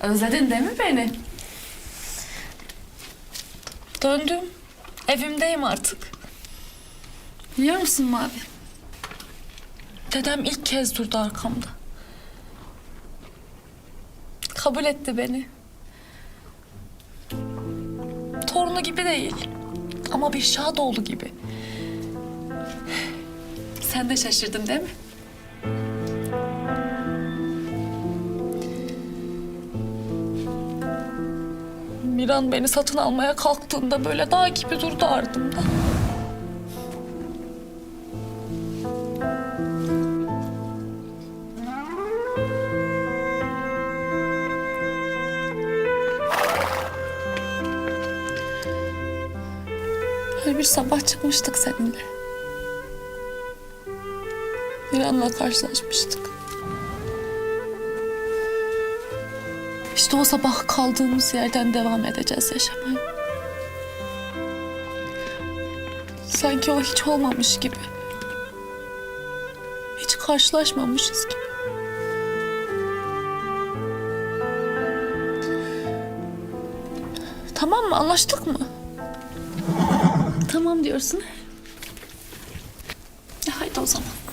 Özledin değil mi beni? Döndüm. Evimdeyim artık. Biliyor musun Mavi? Dedem ilk kez durdu arkamda. Kabul etti beni. Torunu gibi değil. Ama bir Şadoğlu gibi. Sen de şaşırdın değil mi? Miran beni satın almaya kalktığında böyle dağ gibi durdu ardımda. Böyle bir sabah çıkmıştık seninle. Miran'la karşılaşmıştık. İşte o sabah kaldığımız yerden devam edeceğiz yaşamaya. Sanki o hiç olmamış gibi. Hiç karşılaşmamışız gibi. Tamam mı? Anlaştık mı? Tamam diyorsun. E haydi o zaman.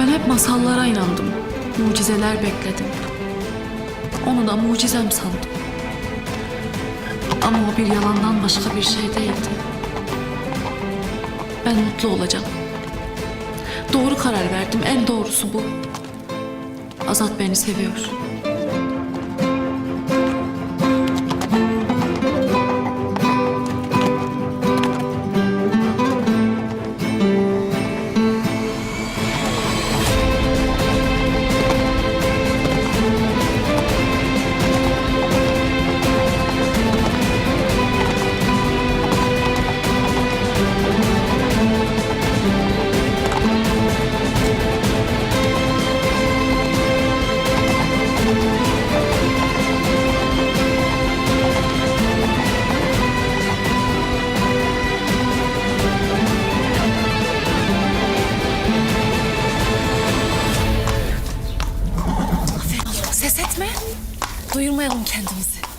Ben hep masallara inandım. Mucizeler bekledim. Onu da mucizem sandım. Ama o bir yalandan başka bir şey değildi. Ben mutlu olacağım. Doğru karar verdim. En doğrusu bu. Azat beni seviyor. Duyurmayalım kendimizi.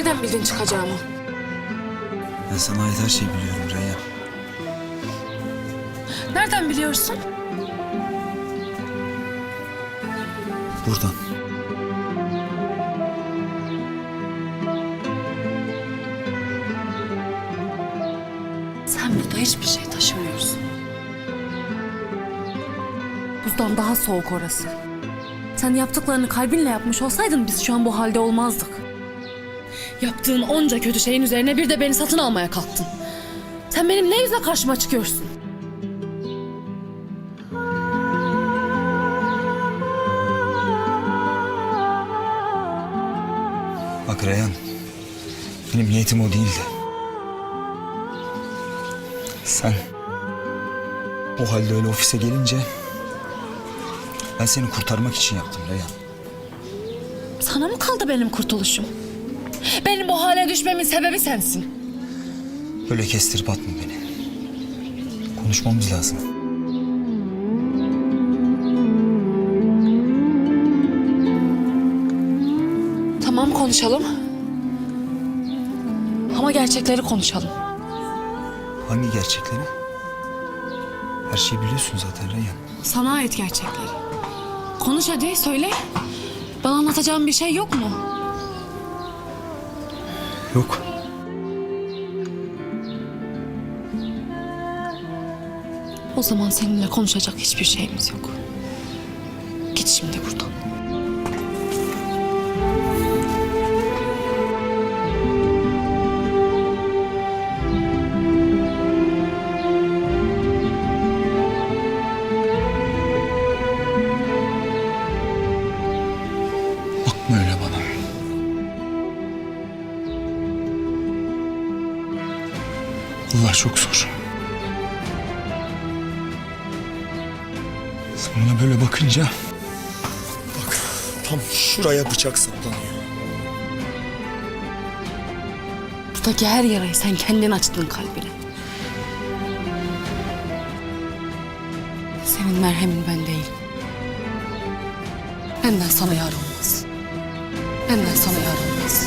Nereden bildin çıkacağımı? Ben sana ait her şeyi biliyorum Reyyan. Nereden biliyorsun? buradan. Sen burada hiçbir şey taşımıyorsun. Buzdan daha soğuk orası. Sen yaptıklarını kalbinle yapmış olsaydın biz şu an bu halde olmazdık. Yaptığın onca kötü şeyin üzerine bir de beni satın almaya kalktın. Sen benim ne yüzle karşıma çıkıyorsun? Bak Reyhan. Benim niyetim o değildi. Sen o halde öyle ofise gelince ben seni kurtarmak için yaptım Reyhan. Sana mı kaldı benim kurtuluşum? Benim bu hale düşmemin sebebi sensin. Böyle kestirip atma beni. Konuşmamız lazım. Tamam konuşalım. Ama gerçekleri konuşalım. Hangi gerçekleri? Her şeyi biliyorsun zaten Reyhan. Sana ait gerçekleri. Konuş hadi söyle. Bana anlatacağın bir şey yok mu? Yok. O zaman seninle konuşacak hiçbir şeyimiz yok. Allah çok zor. Bana böyle bakınca... Bak tam şuraya bıçak saplanıyor. Buradaki her yarayı sen kendin açtın kalbine. Senin merhemin ben değil. Benden sana yar olmaz. Benden sana yar olmaz.